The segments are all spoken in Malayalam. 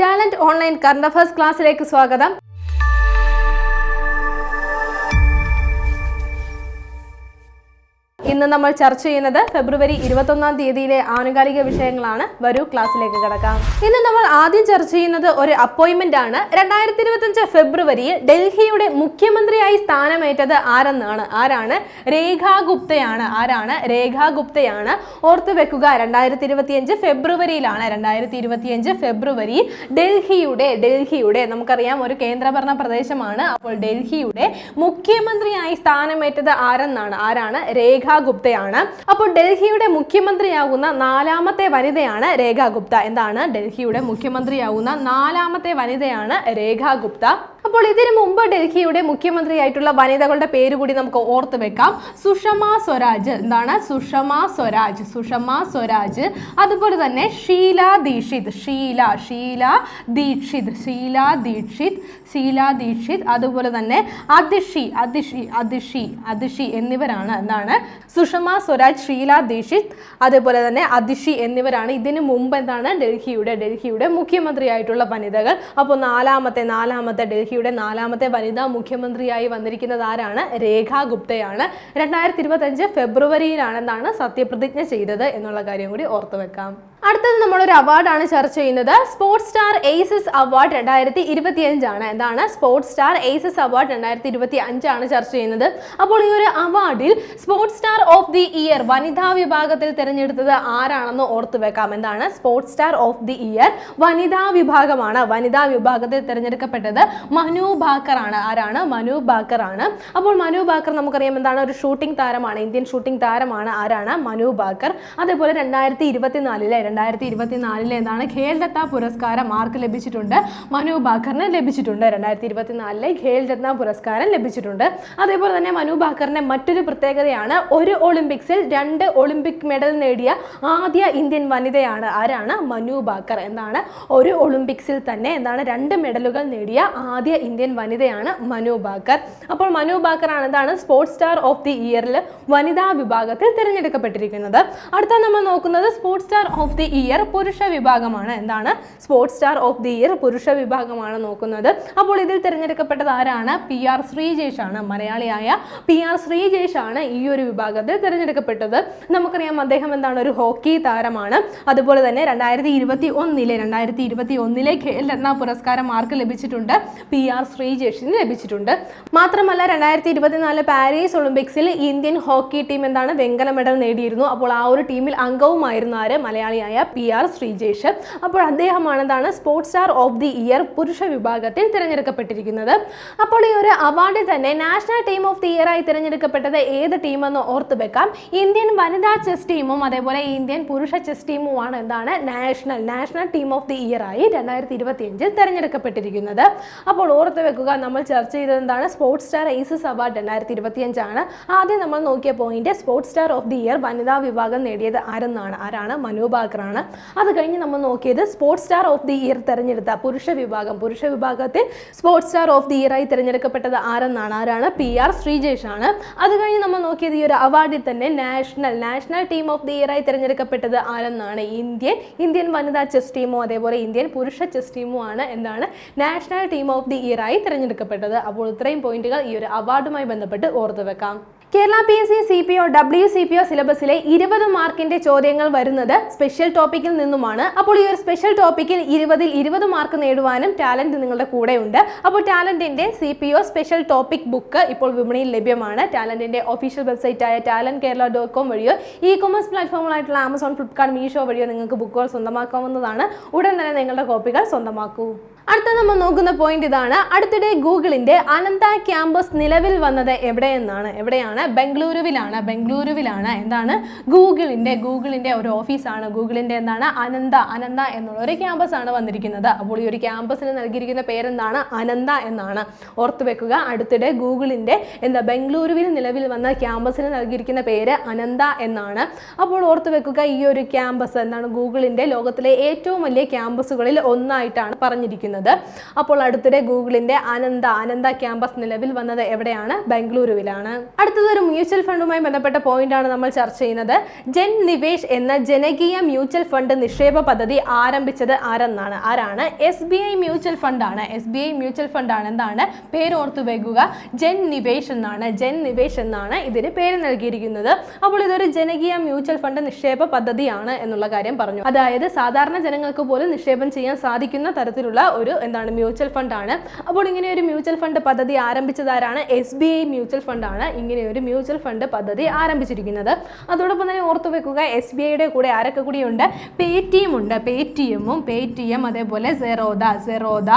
ടാലന്റ് ഓൺലൈൻ കറണ്ട് അഫയേഴ്സ് ക്ലാസ്സിലേക്ക് സ്വാഗതം. ഇന്ന് നമ്മൾ ചർച്ച ചെയ്യുന്നത് ഫെബ്രുവരി ഇരുപത്തൊന്നാം തീയതിയിലെ ആനുകാലിക വിഷയങ്ങളാണ്. വരൂ ക്ലാസ്സിലേക്ക് കിടക്കാം. ഇന്ന് നമ്മൾ ആദ്യം ചർച്ച ചെയ്യുന്നത് ഒരു അപ്പോയിന്റ്മെന്റ് ആണ്. രണ്ടായിരത്തി ഇരുപത്തഞ്ച് ഫെബ്രുവരിയിൽ ഡൽഹിയുടെ മുഖ്യമന്ത്രിയായി സ്ഥാനമേറ്റത് ആരെന്നാണ്? ആരാണ്? രേഖാ ഗുപ്തയാണ്. ആരാണ്? രേഖാ ഗുപ്തയാണ്. ഓർത്തു വെക്കുക രണ്ടായിരത്തി ഇരുപത്തിയഞ്ച് ഫെബ്രുവരിയിലാണ്. രണ്ടായിരത്തി ഇരുപത്തിയഞ്ച് ഫെബ്രുവരി ഡൽഹിയുടെ ഡൽഹിയുടെ നമുക്കറിയാം ഒരു കേന്ദ്രഭരണ പ്രദേശമാണ്. അപ്പോൾ ഡൽഹിയുടെ മുഖ്യമന്ത്രിയായി സ്ഥാനമേറ്റത് ആരെന്നാണ്? ആരാണ്? രേഖാ ഗുപ്തയാണ് അപ്പോൾ ഡൽഹിയുടെ മുഖ്യമന്ത്രിയാകുന്ന നാലാമത്തെ വനിതയാണ് രേഖാ ഗുപ്ത എന്താണ്? ഡൽഹിയുടെ മുഖ്യമന്ത്രിയാകുന്ന നാലാമത്തെ വനിതയാണ് രേഖാ ഗുപ്ത അപ്പോൾ ഇതിനു മുമ്പ് ഡൽഹിയുടെ മുഖ്യമന്ത്രിയായിട്ടുള്ള വനിതകളുടെ പേര് കൂടി നമുക്ക് ഓർത്ത് വെക്കാം. സുഷമ സ്വരാജ്. എന്താണ്? സുഷമ സ്വരാജ്. സുഷമ സ്വരാജ്. അതുപോലെ തന്നെ ഷീല ദീക്ഷിത്. ഷീല ഷീല ദീക്ഷിത്. ഷീല ദീക്ഷിത്. ഷീല ദീക്ഷിത്. അതുപോലെ തന്നെ അതിഷി അതിഷി അതിഷി അതിഷി എന്നിവരാണ്. എന്താണ്? സുഷമ സ്വരാജ് ഷീല ദീക്ഷിത്. അതുപോലെ തന്നെ അതിഷി എന്നിവരാണ്. ഇതിനു മുമ്പ് എന്താണ്? ഡൽഹിയുടെ ഡൽഹിയുടെ മുഖ്യമന്ത്രിയായിട്ടുള്ള വനിതകൾ. അപ്പോൾ നാലാമത്തെ നാലാമത്തെ ഡൽഹിയുടെ നാലാമത്തെ വനിതാ മുഖ്യമന്ത്രിയായി വന്നിരിക്കുന്നത് ആരാണ്? രേഖാ ഗുപ്തയാണ്. രണ്ടായിരത്തി ഇരുപത്തഞ്ച് ഫെബ്രുവരിയിലാണെന്നാണ് സത്യപ്രതിജ്ഞ ചെയ്തത് എന്നുള്ള കാര്യം കൂടി ഓർത്തു വെക്കാം. അടുത്തത് നമ്മളൊരു അവാർഡാണ് ചർച്ച ചെയ്യുന്നത്. സ്പോർട്സ് സ്റ്റാർ എയ്സസ് അവാർഡ് രണ്ടായിരത്തി ഇരുപത്തി അഞ്ചാണ് എന്താണ്? സ്പോർട്സ് സ്റ്റാർ എയ്സസ് അവാർഡ് രണ്ടായിരത്തി ഇരുപത്തി അഞ്ചാണ് ചർച്ച ചെയ്യുന്നത്. അപ്പോൾ ഈ ഒരു അവാർഡിൽ sports star of the year വനിതാ വിഭാഗത്തിൽ തിരഞ്ഞെടുത്തത് ആരാണെന്ന് ഓർത്തു വെക്കാം. എന്താണ്? Sports star of the year വനിതാ വിഭാഗമാണ്. വനിതാ വിഭാഗത്തിൽ തിരഞ്ഞെടുക്കപ്പെട്ടത് മനു ബാക്കർ ആണ്. ആരാണ്? മനു ബാക്കർ ആണ്. അപ്പോൾ മനു ബാക്കർ നമുക്കറിയാം എന്താണ്? ഒരു ഷൂട്ടിംഗ് താരമാണ്. ഇന്ത്യൻ ഷൂട്ടിംഗ് താരമാണ്. ആരാണ്? മനു ബാക്കർ അതേപോലെ രണ്ടായിരത്തി ഇരുപത്തിനാലിലെ രണ്ടായിരത്തി ഇരുപത്തിനാലിലെ എന്താണ് ഖേൽരത്ന പുരസ്കാരം ആർക്ക് ലഭിച്ചിട്ടുണ്ട്? മനു ബാക്കറിന് ലഭിച്ചിട്ടുണ്ട്. രണ്ടായിരത്തി ഇരുപത്തിനാലിലെ ഖേൽരത്ന പുരസ്കാരം ലഭിച്ചിട്ടുണ്ട്. അതേപോലെ തന്നെ മനു ബാക്കറിന്റെ മറ്റൊരു പ്രത്യേകതയാണ് ഒരു ഒളിമ്പിക്സിൽ രണ്ട് ഒളിമ്പിക് മെഡൽ നേടിയ ആദ്യ ഇന്ത്യൻ വനിതയാണ് ആരാണ്? മനു ബാക്കർ എന്താണ്? ഒരു ഒളിമ്പിക്സിൽ തന്നെ എന്താണ് രണ്ട് മെഡലുകൾ നേടിയ ആദ്യ ഇന്ത്യൻ വനിതയാണ് മനു ബാക്കർ അപ്പോൾ മനു ബാക്കർ ആണ് എന്താണ്? സ്പോർട്സ് സ്റ്റാർ ഓഫ് ദി ഇയറിൽ വനിതാ വിഭാഗത്തിൽ തിരഞ്ഞെടുക്കപ്പെട്ടിരിക്കുന്നത്. അടുത്ത നമ്മൾ നോക്കുന്നത് sports star of the year പുരുഷ വിഭാഗമാണ്. എന്താണ്? Sports star of the year പുരുഷ വിഭാഗമാണ് നോക്കുന്നത്. അപ്പോൾ ഇതിൽ തിരഞ്ഞെടുക്കപ്പെട്ടത് ആരാണ്? പി ആർ ശ്രീജേഷ് ആണ് മലയാളിയായ പി ആർ ശ്രീജേഷ് ആണ് ഈ ഒരു വിഭാഗത്തിൽ തിരഞ്ഞെടുക്കപ്പെട്ടത്. നമുക്കറിയാം അദ്ദേഹം എന്താണ്? ഒരു ഹോക്കി താരമാണ്. അതുപോലെ തന്നെ രണ്ടായിരത്തി ഇരുപത്തി ഒന്നിലെ രണ്ടായിരത്തി ഇരുപത്തി ഒന്നിലെ ഖേൽ രത്ന പുരസ്കാരം ആർക്ക് ലഭിച്ചിട്ടുണ്ട്. പി ആർ ശ്രീജേഷിന് ലഭിച്ചിട്ടുണ്ട്. മാത്രമല്ല രണ്ടായിരത്തി ഇരുപത്തിനാല് പാരീസ് ഒളിമ്പിക്സിൽ ഇന്ത്യൻ ഹോക്കി ടീം എന്താണ്? വെങ്കല മെഡൽ നേടിയിരുന്നു. അപ്പോൾ ആ ഒരു ടീമിൽ അംഗവുമായിരുന്നു ആര്? മലയാളിയായ പി ആർ ശ്രീജേഷ്. അപ്പോൾ അദ്ദേഹമാണ് എന്താണ് sports star of the year പുരുഷ വിഭാഗത്തിൽ തിരഞ്ഞെടുക്കപ്പെട്ടിരിക്കുന്നത്. അപ്പോൾ ഈ ഒരു അവാർഡിൽ തന്നെ national team of the year ആയി തിരഞ്ഞെടുക്കപ്പെട്ടത് ഏത് ടീമെന്ന് ഓർത്ത് വെക്കാം. ഇന്ത്യൻ വനിതാ ചെസ് ടീമും അതേപോലെ ഇന്ത്യൻ പുരുഷ ചെസ് ടീമുമാണ് എന്താണ് national national team of the year ആയി രണ്ടായിരത്തി ഇരുപത്തി അഞ്ചിൽ തിരഞ്ഞെടുക്കപ്പെട്ടിരിക്കുന്നത്. അപ്പോൾ ഓർത്ത് വെക്കുക നമ്മൾ ചർച്ച ചെയ്തത് എന്താണ് സ്പോർട്സ് സ്റ്റാർ ഏസസ് അവാർഡ് രണ്ടായിരത്തി ഇരുപത്തി അഞ്ചാണ് ആദ്യം നമ്മൾ നോക്കിയ point sports star of the year വനിതാ വിഭാഗം നേടിയത് ആരെന്നാണ്? ആരാണ്? മനു ബാക്കറാണ് അത് കഴിഞ്ഞ് നമ്മൾ നോക്കിയത് sports star of the year തിരഞ്ഞെടുത്ത പുരുഷ വിഭാഗം. പുരുഷ വിഭാഗത്തിൽ sports star of the year ആയി തിരഞ്ഞെടുക്കപ്പെട്ടത് ആരെന്നാണ്? ആരാണ്? പി ആർ ശ്രീജേഷ് ആണ്. അത് കഴിഞ്ഞ് നമ്മൾ നോക്കിയത് ഈ ഒരു അവാർഡിൽ തന്നെ national national team of the year ആയി തിരഞ്ഞെടുക്കപ്പെട്ടത് ആരെന്നാണ്? ഇന്ത്യൻ ഇന്ത്യൻ വനിതാ ചെസ് ടീമോ അതേപോലെ ഇന്ത്യൻ പുരുഷ ചെസ് ടീമോ ആണ് എന്താണ് national team of the year ആയി തിരഞ്ഞെടുക്കപ്പെട്ടത്. അപ്പോൾ ഇത്രയും പോയിന്റുകൾ ഈ ഒരു അവാർഡുമായി ബന്ധപ്പെട്ട് ഓർത്തു വെക്കാം. Kerala P S C C P O W C P O സിലബസിലെ ഇരുപത് മാർക്കിന്റെ ചോദ്യങ്ങൾ വരുന്നത് സ്പെഷ്യൽ ടോപ്പിക്കിൽ നിന്നുമാണ്. അപ്പോൾ ഈ ഒരു സ്പെഷ്യൽ ടോപ്പിക്കിൽ ഇരുപതിൽ ഇരുപത് മാർക്ക് നേടുവാനും ടാലന്റ് നിങ്ങളുടെ കൂടെ ഉണ്ട് അപ്പോൾ ടാലന്റിന്റെ C P O special topic book ഇപ്പോൾ വിപണിയിൽ ലഭ്യമാണ്. ടാലന്റിന്റെ ഒഫീഷ്യൽ വെബ്സൈറ്റ് ആയ ടാലന്റ് കേരള ഡോട്ട് കോം വഴിയോ ഇ കൊമേഴ്സ് പ്ലാറ്റ്ഫോമുകളായിട്ടുള്ള ആമസോൺ ഫ്ലിപ്കാർട്ട് മീഷോ വഴിയോ നിങ്ങൾക്ക് ബുക്കുകൾ സ്വന്തമാക്കാവുന്നതാണ്. ഉടൻ തന്നെ നിങ്ങളുടെ കോപ്പികൾ സ്വന്തമാക്കൂ. അടുത്ത നമ്മൾ നോക്കുന്ന പോയിന്റ് ഇതാണ്. അടുത്തിടെ ഗൂഗിളിന്റെ അനന്ത ക്യാമ്പസ് നിലവിൽ വന്നത് എവിടെയെന്നാണ്. എവിടെയാണ്? ബംഗളൂരുവിലാണ്. ബംഗളൂരുവിലാണ്. എന്താണ്? ഗൂഗിളിന്റെ ഗൂഗിളിന്റെ ഒരു ഓഫീസാണ്. ഗൂഗിളിന്റെ എന്താണ്? അനന്ത അനന്ത എന്നുള്ള ഒരു ക്യാമ്പസ് ആണ് വന്നിരിക്കുന്നത്. അപ്പോൾ ഈ ഒരു ക്യാമ്പസിന് നൽകിയിരിക്കുന്ന പേരെന്താണ്? അനന്ത എന്നാണ്. ഓർത്തു വെക്കുക. അടുത്തിടെ ഗൂഗിളിന്റെ എന്താ ബംഗളൂരുവിൽ നിലവിൽ വന്ന ക്യാമ്പസിന് നൽകിയിരിക്കുന്ന പേര് അനന്ത എന്നാണ്. അപ്പോൾ ഓർത്തു വെക്കുക ഈ ഒരു ക്യാമ്പസ് എന്താണ്? ഗൂഗിളിന്റെ ലോകത്തിലെ ഏറ്റവും വലിയ ക്യാമ്പസുകളിൽ ഒന്നായിട്ടാണ് പറഞ്ഞിരിക്കുന്നത്. വരുന്നത്. അപ്പോൾ അടുത്തിടെ ഗൂഗിളിന്റെ അനന്ത അനന്ത ക്യാമ്പസ് നിലവിൽ വന്നത് എവിടെയാണ്? ബംഗളൂരുവിലാണ്. അടുത്തത് ഒരു മ്യൂച്വൽ ഫണ്ടുമായി ബന്ധപ്പെട്ട പോയിന്റ് ആണ് നമ്മൾ ചർച്ച ചെയ്യുന്നത്. ജെൻ നിവേഷ് എന്ന ജനകീയ മ്യൂച്വൽ ഫണ്ട് നിക്ഷേപ പദ്ധതി ആരംഭിച്ചത് ആരെന്നാണ്? ആരാണ്? എസ് ബി ഐ മ്യൂച്വൽ ഫണ്ടാണ്. എസ് ബി ഐ മ്യൂച്വൽ ഫണ്ടാണ്. എന്താണ്? പേര് ഓർത്തു വെക്കുക ജെൻ നിവേഷ് എന്നാണ്. ജെൻ നിവേഷ് എന്നാണ് ഇതിന് പേര് നൽകിയിരിക്കുന്നത്. അപ്പോൾ ഇതൊരു ജനകീയ മ്യൂച്വൽ ഫണ്ട് നിക്ഷേപ പദ്ധതിയാണ് എന്നുള്ള കാര്യം പറഞ്ഞു. അതായത് സാധാരണ ജനങ്ങൾക്ക് പോലും നിക്ഷേപം ചെയ്യാൻ സാധിക്കുന്ന തരത്തിലുള്ള ഒരു എന്താണ് മ്യൂച്വൽ ഫണ്ടാണ് അപ്പോൾ ഇങ്ങനെ ഒരു മ്യൂച്വൽ ഫണ്ട് പദ്ധതി ആരംഭിച്ചതാരാണ്? എസ് ബി ഐ മ്യൂച്വൽ ഫണ്ടാണ് ഇങ്ങനെ ഒരു മ്യൂച്വൽ ഫണ്ട് പദ്ധതി ആരംഭിച്ചിരിക്കുന്നത്. അതോടൊപ്പം തന്നെ ഓർത്തു വെക്കുക എസ് ബി ഐയുടെ കൂടെ ആരൊക്കെ കൂടിയുണ്ട് പേ ടി എം ഉണ്ട്. പേ ടി എമ്മും പേ ടി എം അതേപോലെ സെറോദ സെറോദ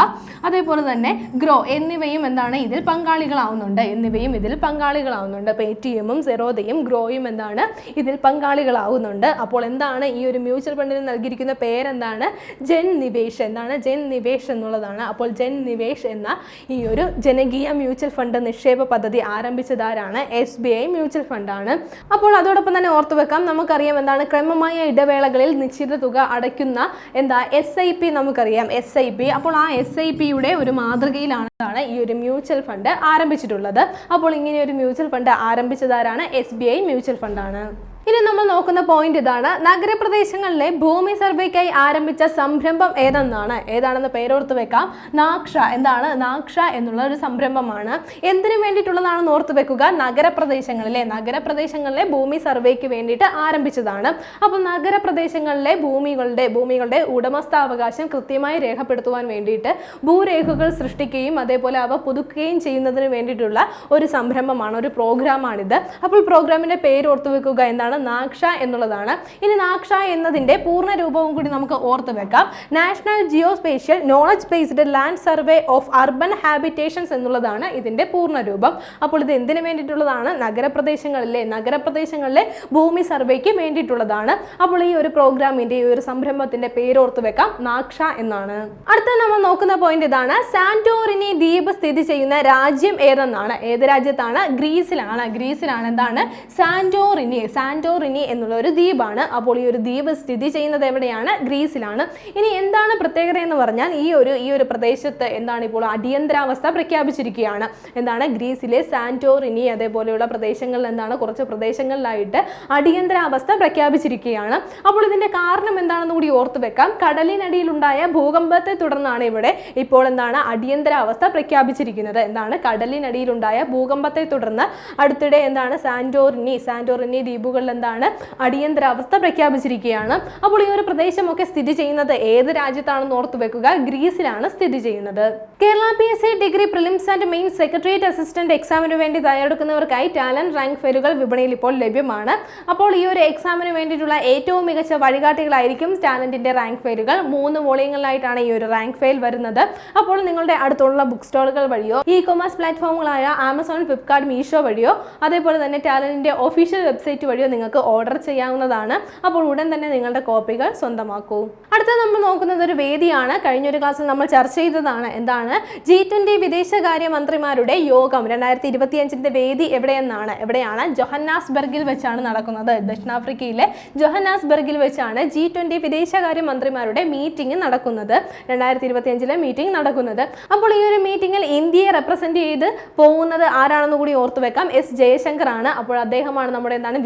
അതേപോലെ തന്നെ ഗ്രോ എന്നിവയും എന്താണ് ഇതിൽ പങ്കാളികളാവുന്നുണ്ട്. എന്നിവയും ഇതിൽ പങ്കാളികളാവുന്നുണ്ട്. പേ ടി എമ്മും സെറോദയും ഗ്രോയും എന്താണ് ഇതിൽ പങ്കാളികളാവുന്നുണ്ട്. അപ്പോൾ എന്താണ് ഈ ഒരു മ്യൂച്വൽ ഫണ്ടിന് നൽകിയിരിക്കുന്ന പേരെന്താണ്? ജൻ നിവേഷ് എന്താണ്? ജൻ നിവേഷ് എന്നുള്ളതാണ്. അപ്പോൾ ജൻ നിവേഷ് എന്ന ഈ ഒരു ജനകീയ മ്യൂച്വൽ ഫണ്ട് നിക്ഷേപ പദ്ധതി ആരംഭിച്ചതാരാണ്? എസ് ബി ഐ മ്യൂച്വൽ ഫണ്ടാണ്. അപ്പോൾ അതോടൊപ്പം തന്നെ ഓർത്തു വെക്കാം നമുക്കറിയാം എന്താണ്? ക്രമമായ ഇടവേളകളിൽ നിശ്ചിത തുക അടയ്ക്കുന്ന എന്താ? എസ് ഐ പി നമുക്കറിയാം എസ് ഐ പി. അപ്പോൾ ആ എസ് ഐ പിയുടെ ഒരു മാതൃകയിലാണ് ഈ ഒരു മ്യൂച്വൽ ഫണ്ട് ആരംഭിച്ചിട്ടുള്ളത്. അപ്പോൾ ഇങ്ങനെ ഒരു മ്യൂച്വൽ ഫണ്ട് ആരംഭിച്ചതാരാണ്? എസ് ബി ഐ മ്യൂച്വൽ ഫണ്ടാണ്. ഇനി നമ്മൾ നോക്കുന്ന പോയിന്റ് ഇതാണ്. നഗരപ്രദേശങ്ങളിലെ ഭൂമി സർവേക്കായി ആരംഭിച്ച സംരംഭം ഏതെന്നാണ്? ഏതാണെന്ന് പേരോർത്ത് വെക്കാം. നാക്ഷ എന്താണ്? നാക്ഷ എന്നുള്ള ഒരു സംരംഭമാണ്. എന്തിനു വേണ്ടിയിട്ടുള്ളതാണെന്ന് ഓർത്ത് വെക്കുക. നഗരപ്രദേശങ്ങളിലെ നഗരപ്രദേശങ്ങളിലെ ഭൂമി സർവേക്ക് വേണ്ടിയിട്ട് ആരംഭിച്ചതാണ്. അപ്പോൾ നഗരപ്രദേശങ്ങളിലെ ഭൂമികളുടെ ഭൂമികളുടെ ഉടമസ്ഥാവകാശം കൃത്യമായി രേഖപ്പെടുത്തുവാൻ വേണ്ടിയിട്ട് ഭൂരേഖകൾ സൃഷ്ടിക്കുകയും അതേപോലെ അവ പുതുക്കുകയും ചെയ്യുന്നതിന് വേണ്ടിയിട്ടുള്ള ഒരു സംരംഭമാണ് ഒരു പ്രോഗ്രാമാണിത് അപ്പോൾ പ്രോഗ്രാമിന്റെ പേര് ഓർത്തു വെക്കുക. എന്താണ് നാക്ഷ എന്നുള്ളതാണ്. ഇനി നാക്ഷ എന്നതിന്റെ പൂർണ രൂപവും കൂടി നമുക്ക് ഓർത്ത് വെക്കാം. National geo spatial knowledge based land survey of urban habitations എന്നുള്ളതാണ് ഇതിന്റെ പൂർണ രൂപം. അപ്പോൾ ഇത് എന്തിനു വേണ്ടിയിട്ടുള്ളതാണ്? നഗരപ്രദേശങ്ങളിലെ നഗരപ്രദേശങ്ങളിലെ ഭൂമി സർവേക്ക് വേണ്ടിയിട്ടുള്ളതാണ്. അപ്പോൾ ഈ ഒരു പ്രോഗ്രാമിന്റെ ഈ ഒരു സംരംഭത്തിന്റെ പേര് ഓർത്ത് വെക്കാം. നാക്ഷ എന്നാണ്. അടുത്ത നമ്മൾ നോക്കുന്ന പോയിന്റ് ഇതാണ്. സാന്റോറിനി ദ്വീപ് സ്ഥിതി ചെയ്യുന്ന രാജ്യം ഏതെന്നാണ്? ഏത് രാജ്യത്താണ്? ഗ്രീസിലാണ്. ഗ്രീസിലാണ് എന്താണ്? സാന്റോറിനി സാന്റോറിനി എന്നുള്ള ഒരു ദ്വീപാണ്. അപ്പോൾ ഈ ഒരു ദ്വീപ് സ്ഥിതി ചെയ്യുന്നത് എവിടെയാണ്? ഗ്രീസിലാണ്. ഇനി എന്താണ് പ്രത്യേകത എന്ന് പറഞ്ഞാൽ ഈ ഒരു ഈ ഒരു പ്രദേശത്ത് എന്താണ് ഇപ്പോൾ അടിയന്തരാവസ്ഥ പ്രഖ്യാപിച്ചിരിക്കുകയാണ്. എന്താണ്? ഗ്രീസിലെ സാന്റോറിനി അതേപോലെയുള്ള പ്രദേശങ്ങളിൽ എന്താണ്? കുറച്ച് പ്രദേശങ്ങളിലായിട്ട് അടിയന്തരാവസ്ഥ പ്രഖ്യാപിച്ചിരിക്കുകയാണ്. അപ്പോൾ ഇതിന്റെ കാരണം എന്താണെന്ന് കൂടി ഓർത്തു വെക്കാം. കടലിനടിയിലുണ്ടായ ഭൂകമ്പത്തെ തുടർന്നാണ് ഇവിടെ ഇപ്പോൾ എന്താണ്? അടിയന്തരാവസ്ഥ പ്രഖ്യാപിച്ചിരിക്കുന്നത്. എന്താണ്? കടലിനടിയിലുണ്ടായ ഭൂകമ്പത്തെ തുടർന്ന് അടുത്തിടെ എന്താണ്? സാന്റോറിനി സാന്റോറിനി ദ്വീപുകളിൽ എന്താണ് അടിയന്തരാവസ്ഥ പ്രഖ്യാപിച്ചിരിക്കുകയാണ്. അപ്പോൾ ഈ ഒരു പ്രദേശമൊക്കെ സ്ഥിതി ചെയ്യുന്നത് ഏത് രാജ്യത്താണെന്ന് ഓർത്തു വെക്കുക. ഗ്രീസിലാണ് സ്ഥിതി ചെയ്യുന്നത്. Kerala P S C degree prelims and main secretariat assistant എക്സാമിന് വേണ്ടി തയ്യാറെടുക്കുന്നവർക്കായി ടാലന്റ് റാങ്ക് ഫെയറുകൾ വിപണിയിൽ ഇപ്പോൾ ലഭ്യമാണ്. അപ്പോൾ ഈ ഒരു എക്സാമിന് വേണ്ടിയിട്ടുള്ള ഏറ്റവും മികച്ച വഴികാട്ടികളായിരിക്കും ടാലന്റിന്റെ റാങ്ക് ഫെയറുകൾ മൂന്ന് വോളിയങ്ങളിലായിട്ടാണ് ഈ ഒരു റാങ്ക് ഫെയിൽ വരുന്നത്. അപ്പോൾ നിങ്ങളുടെ അടുത്തുള്ള ബുക്ക് സ്റ്റോളുകൾ വഴിയോ ഇ കൊമേഴ്സ് പ്ലാറ്റ്ഫോമുകളായ ആമസോൺ ഫ്ലിപ്കാർട്ട് മീഷോ വഴിയോ അതേപോലെ തന്നെ ടാലന്റിന്റെ ഒഫീഷ്യൽ വെബ്സൈറ്റ് വഴിയോ നിങ്ങൾക്ക് ഓർഡർ ചെയ്യാവുന്നതാണ്. അപ്പോൾ ഉടൻ തന്നെ നിങ്ങളുടെ കോപ്പികൾ സ്വന്തമാക്കൂ. അടുത്ത നമ്മൾ നോക്കുന്നത് ഒരു വേദിയാണ്. കഴിഞ്ഞൊരു ക്ലാസ്സിൽ നമ്മൾ ചർച്ച ചെയ്തതാണ് എന്താണ്? ജി ട്വന്റി വിദേശകാര്യ മന്ത്രിമാരുടെ യോഗം. രണ്ടായിരത്തി ഇരുപത്തിയഞ്ചിന്റെ വേദി എവിടെയെന്നാണ്? എവിടെയാണ്? ജൊഹന്നാസ്ബർഗിൽ വെച്ചാണ് നടക്കുന്നത്. ദക്ഷിണാഫ്രിക്കയിലെ ജൊഹന്നാസ്ബർഗിൽ വെച്ചാണ് ജി ട്വന്റി വിദേശകാര്യ മന്ത്രിമാരുടെ മീറ്റിംഗ് നടക്കുന്നത്. രണ്ടായിരത്തി ഇരുപത്തിയഞ്ചിലെ മീറ്റിംഗ് നടക്കുന്നത്. അപ്പോൾ ഈ ഒരു മീറ്റിംഗിൽ ഇന്ത്യയെ റെപ്രസെന്റ് ചെയ്ത് പോകുന്നത് ആരാണെന്ന് കൂടി ഓർത്തു വെക്കാം എസ് ജയശങ്കർ ആണ് അപ്പോൾ അദ്ദേഹമാണ് നമ്മുടെ എന്താണ്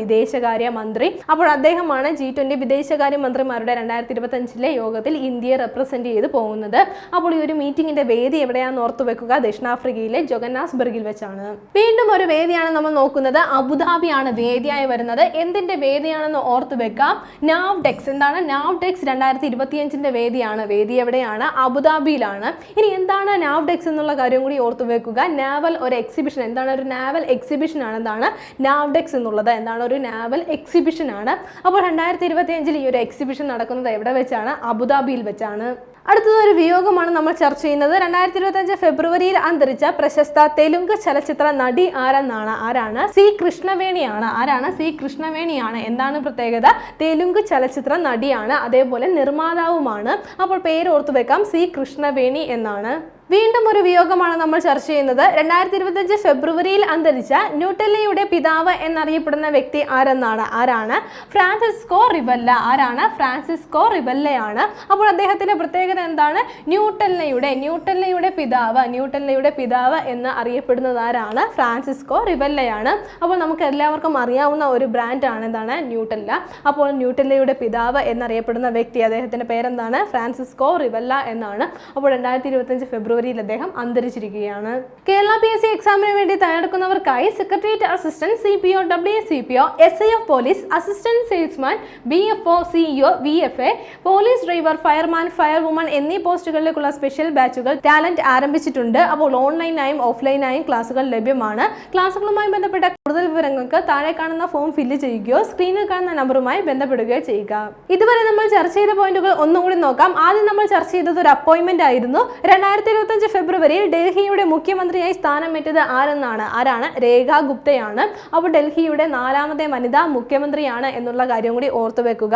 വിദേശകാര്യ മന്ത്രി അപ്പോൾ അദ്ദേഹമാണ് ജി ട്വന്റി വിദേശകാര്യ മന്ത്രിമാരുടെ രണ്ടായിരത്തി ഇരുപത്തഞ്ചിലെ യോഗത്തിൽ ഇന്ത്യയെ റെപ്രസെന്റ് ചെയ്ത് പോകുന്നത്. അപ്പോൾ ഈ ഒരു മീറ്റിംഗിന്റെ വേദി എവിടെയാണെന്ന് ഓർത്തു വെക്കുക. ദക്ഷിണാഫ്രിക്കയിലെ ജൊഗന്നാസ്ബർഗിൽ വെച്ചാണ്. വീണ്ടും ഒരു വേദിയാണ് നമ്മൾ നോക്കുന്നത്. അബുദാബിയാണ് വേദിയായി വരുന്നത്. എന്തിന്റെ വേദിയാണെന്ന് ഓർത്തു വെക്കാം. നാവ്ഡെക്സ് എന്താണ്? നാവ്ഡെക്സ് രണ്ടായിരത്തി ഇരുപത്തിയഞ്ചിന്റെ വേദിയാണ്. വേദി എവിടെയാണ്? അബുദാബിയിലാണ്. ഇനി എന്താണ് നാവ്ഡെക്സ് എന്നുള്ള കാര്യം കൂടി ഓർത്തു വെക്കുക. നാവൽ ഒരു എക്സിബിഷൻ എന്താണ്? ഒരു നാവൽ എക്സിബിഷൻ ആണ്. എന്താണ്? നാവ്ഡെക്സ് എന്നുള്ളത്. എന്താണ്? ഒരു നാവൽ എക്സിബിഷൻ ആണ്. അപ്പോൾ രണ്ടായിരത്തി ഇരുപത്തിയഞ്ചിൽ ഈ ഒരു എക്സിബിഷൻ നടക്കുന്നത് എവിടെ വെച്ചാണ്? അബുദാബിയിൽ വെച്ചാണ്. അടുത്തത് ഒരു വിയോഗമാണ് നമ്മൾ ചർച്ച ചെയ്യുന്നത്. രണ്ടായിരത്തി ഇരുപത്തഞ്ച് ഫെബ്രുവരിയിൽ അന്തരിച്ച പ്രശസ്ത തെലുങ്ക് ചലച്ചിത്ര നടി ആരെന്നാണ്? ആരാണ്? സി കൃഷ്ണവേണിയാണ്. ആരാണ്? സി കൃഷ്ണവേണിയാണ്. എന്താണ് പ്രത്യേകത? തെലുങ്ക് ചലച്ചിത്ര നടിയാണ്. അതേപോലെ നിർമ്മാതാവുമാണ്. അപ്പോൾ പേര് ഓർത്തു വെക്കാം. സി കൃഷ്ണവേണി എന്നാണ്. വീണ്ടും ഒരു വിയോഗമാണ് നമ്മൾ ചർച്ച ചെയ്യുന്നത്. രണ്ടായിരത്തി ഇരുപത്തഞ്ച് ഫെബ്രുവരിയിൽ അന്തരിച്ച ന്യൂട്ടല്ലയുടെ പിതാവ് എന്നറിയപ്പെടുന്ന വ്യക്തി ആരെന്നാണ്? ആരാണ്? Francisco Rivella. ആരാണ്? ഫ്രാൻസിസ്കോ റിവല്ലയാണ്. അപ്പോൾ അദ്ദേഹത്തിന്റെ പ്രത്യേകത എന്താണ്? ന്യൂട്ടല്ലയുടെ ന്യൂട്ടല്ലയുടെ പിതാവ് ന്യൂട്ടല്ലയുടെ പിതാവ് എന്ന് അറിയപ്പെടുന്നത് ആരാണ്? ഫ്രാൻസിസ്കോ റിവല്ലയാണ്. അപ്പോൾ നമുക്ക് എല്ലാവർക്കും അറിയാവുന്ന ഒരു ബ്രാൻഡാണ് എന്താണ്? ന്യൂട്ടല്ല അപ്പോൾ ന്യൂട്ടല്ലയുടെ പിതാവ് എന്നറിയപ്പെടുന്ന വ്യക്തി അദ്ദേഹത്തിന്റെ പേരെന്താണ്? ഫ്രാൻസിസ്കോ റിവല്ല എന്നാണ്. അപ്പോൾ രണ്ടായിരത്തി ഇരുപത്തഞ്ച് ഫെബ്രുവരിയിൽ അദ്ദേഹം അന്തരിച്ചിരിക്കുകയാണ്. കേരള പി എസ് സി എക്സാമിന് വേണ്ടി തയ്യാറെടുക്കുന്നവർക്കായി secretariat assistant C P O W C P O S I F police assistant salesman B F O CEO V F A police driver fireman fire woman എന്നീ പോസ്റ്റുകളിലേക്കുള്ള സ്പെഷ്യൽ ബാച്ചുകൾ ടാലന്റ് ആരംഭിച്ചിട്ടുണ്ട്. അപ്പോൾ ഓൺലൈനായും ഓഫ്ലൈനായും ക്ലാസുകൾ ലഭ്യമാണ്. ക്ലാസുകളുമായി ബന്ധപ്പെട്ട കൂടുതൽ വിവരങ്ങൾക്ക് താഴെ കാണുന്ന ഫോം ഫില്ല് ചെയ്യുകയോ സ്ക്രീനിൽ കാണുന്ന നമ്പറുമായി ബന്ധപ്പെടുകയോ ചെയ്യുക. ഇതുവരെ നമ്മൾ ചർച്ച ചെയ്ത പോയിന്റുകൾ ഒന്നുകൂടി നോക്കാം. ആദ്യം നമ്മൾ ചർച്ച ചെയ്തത് ഒരു അപ്പോയിന്റ്മെന്റ് ആയിരുന്നു. രണ്ടായിരത്തി ഇരുപത്തഞ്ച് ഫെബ്രുവരിയിൽ ഡൽഹിയുടെ മുഖ്യമന്ത്രിയായി സ്ഥാനമേറ്റത് ആരെന്നാണ്? ആരാണ്? രേഖ ഗുപ്തയാണ്. അപ്പോൾ ഡൽഹിയുടെ നാലാമത്തെ വനിതാ മുഖ്യമന്ത്രിയാണ് എന്നുള്ള കാര്യം കൂടി ഓർത്തു വെക്കുക.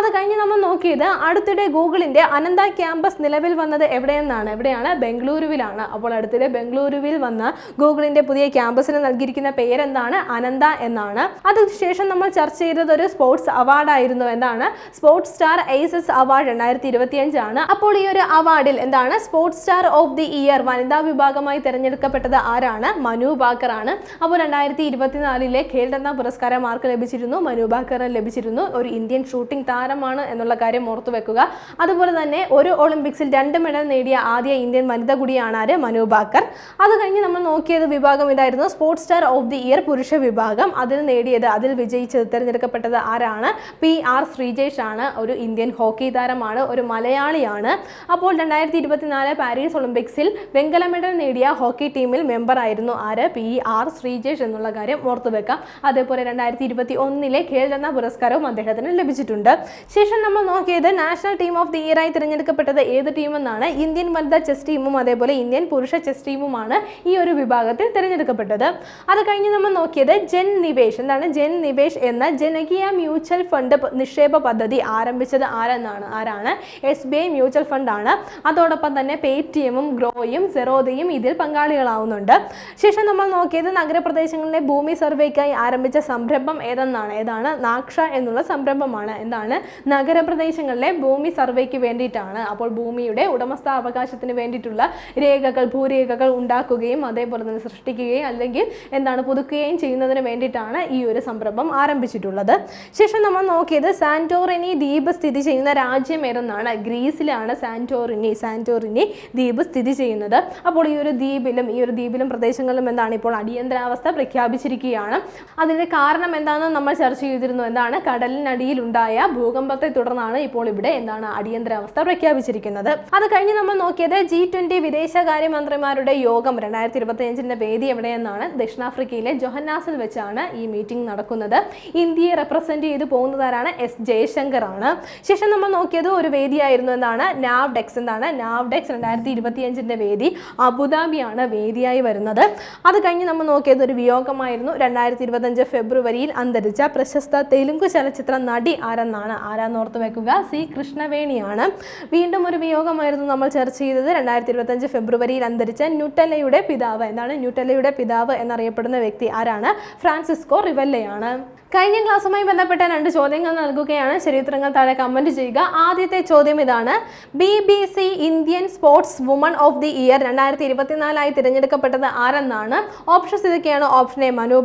അത് കഴിഞ്ഞ് നമ്മൾ നോക്കിയത് അടുത്തിടെ ഗൂഗിളിന്റെ അനന്ത ക്യാമ്പസ് നിലവിൽ വന്നത് എവിടെയെന്നാണ്? എവിടെയാണ്? ബംഗളൂരുവിലാണ്. അപ്പോൾ അടുത്തിടെ ബംഗളൂരുവിൽ വന്ന ഗൂഗിളിന്റെ പുതിയ ക്യാമ്പസിന് നൽകിയിരിക്കുന്ന പേരെന്താണ്? അനന്ത എന്നാണ്. അതിനുശേഷം നമ്മൾ ചർച്ച ചെയ്തത് ഒരു സ്പോർട്സ് അവാർഡ് ആയിരുന്നു എന്താണ് സ്പോർട്സ് സ്റ്റാർ ഐസസ് അവാർഡ് രണ്ടായിരത്തി ഇരുപത്തിയഞ്ചാണ് അപ്പോൾ ഈ ഒരു അവാർഡിൽ എന്താണ്? Sports star of the year വനിതാ വിഭാഗമായി തിരഞ്ഞെടുക്കപ്പെട്ടത് ആരാണ്? മനു ബാക്കർ ആണ്. അപ്പോൾ രണ്ടായിരത്തി ഇരുപത്തിനാലിലെ ഖേൽരത്ന പുരസ്കാരം ആർക്ക് ലഭിച്ചിരുന്നു? മനു ബാക്കറിന് ലഭിച്ചിരുന്നു. ഒരു ഇന്ത്യൻ ഷൂട്ടിംഗ് താരമാണ് എന്നുള്ള കാര്യം ഓർത്തു വെക്കുക. അതുപോലെ തന്നെ ഒരു ഒളിമ്പിക്സിൽ രണ്ട് മെഡൽ നേടിയ ആദ്യ ഇന്ത്യൻ വനിത കൂടിയാണ് ആര്? മനു ബാക്കർ. അത് കഴിഞ്ഞ് നമ്മൾ നോക്കിയത് വിഭാഗം ഇതായിരുന്നു. Sports star of the year പുരുഷ വിഭാഗം അതിൽ നേടിയത് അതിൽ വിജയിച്ചത് തിരഞ്ഞെടുക്കപ്പെട്ടത് ആരാണ്? പി ആർ ശ്രീജേഷ് ആണ് ഒരു ഇന്ത്യൻ ഹോക്കി താരമാണ് ഒരു മലയാളിയാണ്. അപ്പോൾ രണ്ടായിരത്തി ഇരുപത്തിനാല് പാരീസ് ഒളിമ്പിക്സിൽ വെങ്കല മെഡൽ നേടിയ ഹോക്കി ടീമിൽ മെമ്പർ ആയിരുന്നു ആര്? പി ആർ ശ്രീജേഷ് എന്നുള്ള കാര്യം ഓർത്തു വെക്കാം. അതേപോലെ രണ്ടായിരത്തി ഇരുപത്തി ഒന്നിലെ ഖേൽരത്ന പുരസ്കാരവും അദ്ദേഹത്തിന് ലഭിച്ചിട്ടുണ്ട്. ശേഷം നമ്മൾ നോക്കിയത് national team of the year ആയി തിരഞ്ഞെടുക്കപ്പെട്ടത് ഏത് ടീമെന്നാണ്? ഇന്ത്യൻ വനിതാ ചെസ് ടീമും അതേപോലെ ഇന്ത്യൻ പുരുഷ ചെസ് ടീമുമാണ് ഈ ഒരു വിഭാഗത്തിൽ തിരഞ്ഞെടുക്കപ്പെട്ടത്. അത് കഴിഞ്ഞ് നമ്മൾ നോക്കിയത് ജെൻ നിവേഷ്. എന്താണ് ജെൻ നിവേഷ് എന്ന ജനകീയ മ്യൂച്വൽ ഫണ്ട് നിക്ഷേപ പദ്ധതി ആരംഭിച്ചത് ആരെന്നാണ്? ആരാണ്? S B I mutual fund ആണ് അതോടൊപ്പം തന്നെ പേടിഎമ്മും ഗ്രോയും സെറോദയും ഇതിൽ പങ്കാളികളാവുന്നുണ്ട്. ശേഷം നമ്മൾ നോക്കിയത് നഗരപ്രദേശങ്ങളിലെ ഭൂമി സർവേക്കായി ആരംഭിച്ച സംരംഭം ഏതെന്നാണ്? ഏതാണ്? നാക്ഷ എന്നുള്ള സംരംഭമാണ്. എന്താണ്? നഗരപ്രദേശങ്ങളിലെ ഭൂമി സർവേക്ക് വേണ്ടിയിട്ടാണ്. അപ്പോൾ ഭൂമിയുടെ ഉടമസ്ഥാവകാശത്തിന് വേണ്ടിയിട്ടുള്ള രേഖകൾ ഭൂരേഖകൾ ഉണ്ടാക്കുകയും അതേപോലെ തന്നെ സൃഷ്ടിക്കുകയും അല്ലെങ്കിൽ എന്താണ് പുതുക്കുകയും ചെയ്യുന്നതിന് വേണ്ടിയിട്ടാണ് ഈ ഒരു സംരംഭം ആരംഭിച്ചിട്ടുള്ളത്. ശേഷം നമ്മൾ നോക്കിയത് സാന്റോറിനി ദ്വീപ് സ്ഥിതി ചെയ്യുന്ന രാജ്യം ഏതെന്നാണ്? ഗ്രീസിലാണ് സാന്റോറിനി സാന്റോറിനി ദ്വീപ് സ്ഥിതി ചെയ്യുന്നത്. അപ്പോൾ ഈ ഒരു ദ്വീപിലും ഈ ഒരു ദ്വീപിലും പ്രദേശങ്ങളിലും എന്താണ് ഇപ്പോൾ അടിയന്തരാവസ്ഥ പ്രഖ്യാപിച്ചിരിക്കുകയാണ്. അതിന്റെ കാരണം എന്താണെന്ന് നമ്മൾ ചർച്ച ചെയ്തിരുന്നു. എന്താണ്? കടലിനടിയിലുണ്ടായ ഭൂകമ്പത്തെ തുടർന്നാണ് ഇപ്പോൾ ഇവിടെ എന്താണ് അടിയന്തരാവസ്ഥ പ്രഖ്യാപിച്ചിരിക്കുന്നത്. അത് കഴിഞ്ഞ് നമ്മൾ നോക്കിയത് ജി ട്വന്റി വിദേശകാര്യമന്ത്രിമാരുടെ യോഗം. രണ്ടായിരത്തി ഇരുപത്തി അഞ്ചിന്റെ വേദി എവിടെയെന്നാണ്? ദക്ഷിണാഫ്രിക്കയിലെ ജൊഹന്നാസിൽ വെച്ചാണ് ഈ മീറ്റിംഗ് നടക്കുന്നത്. ഇന്ത്യയെ റെപ്രസെന്റ് ചെയ്ത് പോകുന്നതാരാണ് എസ് ജയശങ്കർ ആണ് ശേഷം നമ്മൾ നോക്കിയത് ഒരു വേദിയായിരുന്നു എന്താണ് നാവ് ഡെക്സ് എന്താണ് നാവ് ഡെക്സ് രണ്ടായിരത്തി ഇരുപത്തി അഞ്ചിന്റെ വേദി അബുദാബിയാണ് വേദിയായി വരുന്നത്. അത് കഴിഞ്ഞ് നമ്മൾ നോക്കിയത് ഒരു വിയോഗമായിരുന്നു. രണ്ടായിരത്തി ഇരുപത്തഞ്ച് ഫെബ്രുവരിയിൽ അന്തരിച്ച പ്രശസ്ത തെലുങ്ക് ചലച്ചിത്ര നടി ആരെന്നാണ്? ആരാന്നോർത്ത് വെക്കുക. സി കൃഷ്ണവേണിയാണ്. വീണ്ടും ഒരു വിയോഗമായിരുന്നു നമ്മൾ ചർച്ച ചെയ്തത്. രണ്ടായിരത്തി ഇരുപത്തഞ്ച് ഫെബ്രുവരിയിൽ അന്തരിച്ച ന്യൂട്ടലയുടെ പിതാവ്. എന്താണ് ന്യൂട്ടലയുടെ പിതാവ് എന്നറിയപ്പെടുന്ന വ്യക്തി ആരാണ്? ഫ്രാൻസിസ്കോ റിവല്ലയാണ്. കഴിഞ്ഞ ക്ലാസ്സുമായി ബന്ധപ്പെട്ട രണ്ട് ചോദ്യങ്ങൾ നൽകുകയാണ്. ചരിത്രങ്ങൾ താഴെ കമന്റ് ചെയ്യുക. ആദ്യത്തെ ചോദ്യം ഇതാണ്. B B C Indian sports woman of the year രണ്ടായിരത്തി ഇരുപത്തിനാലായി തിരഞ്ഞെടുക്കപ്പെട്ടത് ആരെന്നാണ്? ഓപ്ഷൻസ് ഇതൊക്കെയാണ്. Option A Manu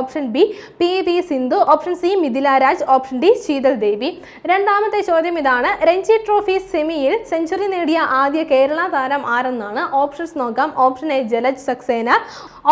option B P V Sindhu option C Mithila Raj option D Sheetal Devi. രണ്ടാമത്തെ ചോദ്യം ഇതാണ്. രഞ്ജി ട്രോഫി സെമിയിൽ സെഞ്ചുറി നേടിയ ആദ്യ കേരള താരം ആരെന്നാണ്? ഓപ്ഷൻസ് നോക്കാം. Option A Jalaj Saxena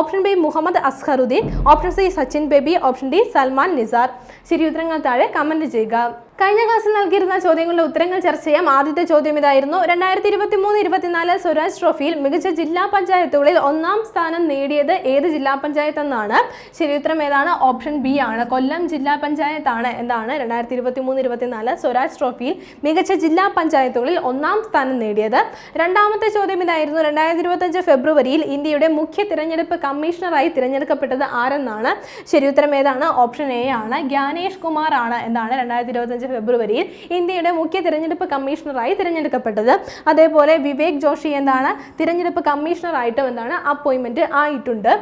option B Mohammed Azharuddin option C Sachin Baby option D Salman Nizar. ശരി ഉത്തരങ്ങൾ താഴെ കമന്റ് ചെയ്യുക. കഴിഞ്ഞ ക്ലാസ്സിൽ നൽകിയിരുന്ന ചോദ്യങ്ങളുടെ ഉത്തരങ്ങൾ ചർച്ച ചെയ്യാം. ആദ്യത്തെ ചോദ്യം ഇതായിരുന്നു. രണ്ടായിരത്തി ഇരുപത്തി മൂന്ന് ഇരുപത്തിനാല് സ്വരാജ് ട്രോഫിയിൽ മികച്ച ജില്ലാ പഞ്ചായത്തുകളിൽ ഒന്നാം സ്ഥാനം നേടിയത് ഏത് ജില്ലാ പഞ്ചായത്ത് എന്നാണ് ശരി ഉത്തരം ഏതാണ്? ഓപ്ഷൻ ബി ആണ്. കൊല്ലം ജില്ലാ പഞ്ചായത്താണ് എന്താണ് രണ്ടായിരത്തി ഇരുപത്തി മൂന്ന് ഇരുപത്തിനാല് സ്വരാജ് ട്രോഫിയിൽ മികച്ച ജില്ലാ പഞ്ചായത്തുകളിൽ ഒന്നാം സ്ഥാനം നേടിയത്. രണ്ടാമത്തെ ചോദ്യം ഇതായിരുന്നു. രണ്ടായിരത്തി ഇരുപത്തഞ്ച് ഫെബ്രുവരിയിൽ ഇന്ത്യയുടെ മുഖ്യ തിരഞ്ഞെടുപ്പ് കമ്മീഷണറായി തിരഞ്ഞെടുക്കപ്പെട്ടത് ആരെന്നാണ്? ശരി ഉത്തരം ഏതാണ്? ഓപ്ഷൻ എ ആണ്. ജ്ഞാനേഷ് കുമാർ ആണ് എന്താണ് രണ്ടായിരത്തി ഇരുപത്തഞ്ച് ഫെബ്രുവരിയിൽ ഇന്ത്യയുടെ മുഖ്യ തിരഞ്ഞെടുപ്പ് കമ്മീഷണറായി തിരഞ്ഞെടുക്കപ്പെട്ടത്. അതേപോലെ വിവേക് ജോഷി എന്താണ്? തിരഞ്ഞെടുപ്പ് കമ്മീഷണറായിട്ടും എന്താണ് അപ്പോയിന്റ്മെന്റ് ആയിട്ടുണ്ട്.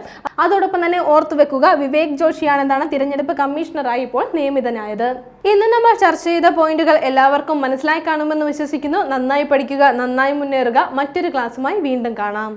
അതോടൊപ്പം തന്നെ ഓർത്തു വെക്കുക വിവേക് ജോഷിയാണ് എന്താണ് തിരഞ്ഞെടുപ്പ് കമ്മീഷണറായി ഇപ്പോൾ നിയമിതനായത്. ഇന്ന് നമ്മൾ ചർച്ച ചെയ്ത പോയിന്റുകൾ എല്ലാവർക്കും മനസ്സിലായി കാണുമെന്ന് വിശ്വസിക്കുന്നു. നന്നായി പഠിക്കുക നന്നായി മുന്നേറുക. മറ്റൊരു ക്ലാസ്സുമായി വീണ്ടും കാണാം.